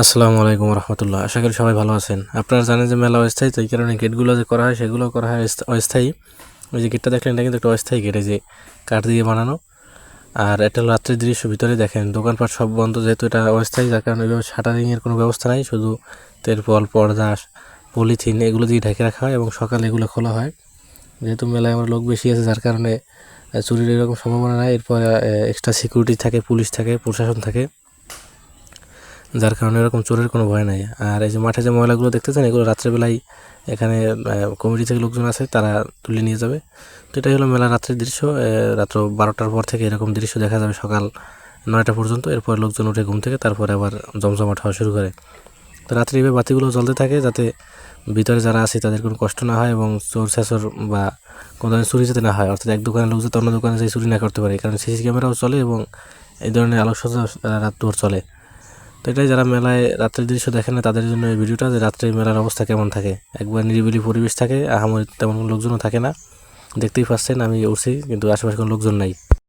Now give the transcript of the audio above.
আসসালামু আলাইকুম রহমতুল্লাহ। আশা করি সবাই ভালো আছেন। আপনারা জানেন যে মেলা অস্থায়ী, তো এই কারণে গেটগুলো যে করা হয়, সেগুলো করা হয় অস্থায়ী। ওই যে গেটটা দেখলেন, এটা কিন্তু একটা অস্থায়ী গেট যে কাঠ দিয়ে বানানো। আর এটা রাত্রির দৃশ্য, ভিতরে দেখেন দোকানপাট সব বন্ধ, যেহেতু এটা অস্থায়ী, যার কারণে ওইভাবে শাটারিংয়ের কোনো ব্যবস্থা নাই। শুধু তেরপল পর্দা, পলিথিন, এগুলো দিয়ে ঢেকে রাখা হয় এবং সকালে এগুলো খোলা হয়। যেহেতু মেলায় আমার লোক বেশি আছে, যার কারণে চুরির এরকম সম্ভাবনা নাই। এরপর এক্সট্রা সিকিউরিটি থাকে, পুলিশ থাকে, প্রশাসন থাকে। যার কারণে এরকম চোরের কোনো ভয় নাই। আর এই যে মাঠে যে ময়লাগুলো দেখতেছেন, এগুলো রাত্রেবেলায় এখানে কমিটি থেকে লোকজন আছে, তারা তুলে নিয়ে যাবে। তো এটাই হলো মেলা রাত্রের দৃশ্য। রাত্র বারোটার পর থেকে এরকম দৃশ্য দেখা যাবে সকাল নয়টা পর্যন্ত। এরপর লোকজন উঠে ঘুম থেকে, তারপরে আবার জমজমাট হওয়া শুরু করে। তো রাত্রে এইভাবে বাতিগুলো জ্বলতে থাকে যাতে ভিতরে যারা আছে তাদের কোনো কষ্ট না হয় এবং চোর ছেঁচর বা কোনো ধরনের চুরি যাতে না হয়। অর্থাৎ এক দোকানের লোক যাতে অন্য দোকানে যাই চুরি না করতে পারে। কারণ সিসি ক্যামেরাও চলে এবং এই ধরনের আলোকসজ্জা রাত ভোর চলে। তো এটাই যারা মেলায় রাত্রের দৃশ্য দেখে না, তাদের জন্য এই ভিডিওটা যে রাত্রে মেলার অবস্থা কেমন থাকে। একবার নিরিবিলি পরিবেশ থাকে, আহামরি তেমন লোকজনও থাকে না। দেখতেই পাচ্ছেন, আমি উঠছি, কিন্তু আশেপাশে কোনো লোকজন নাই।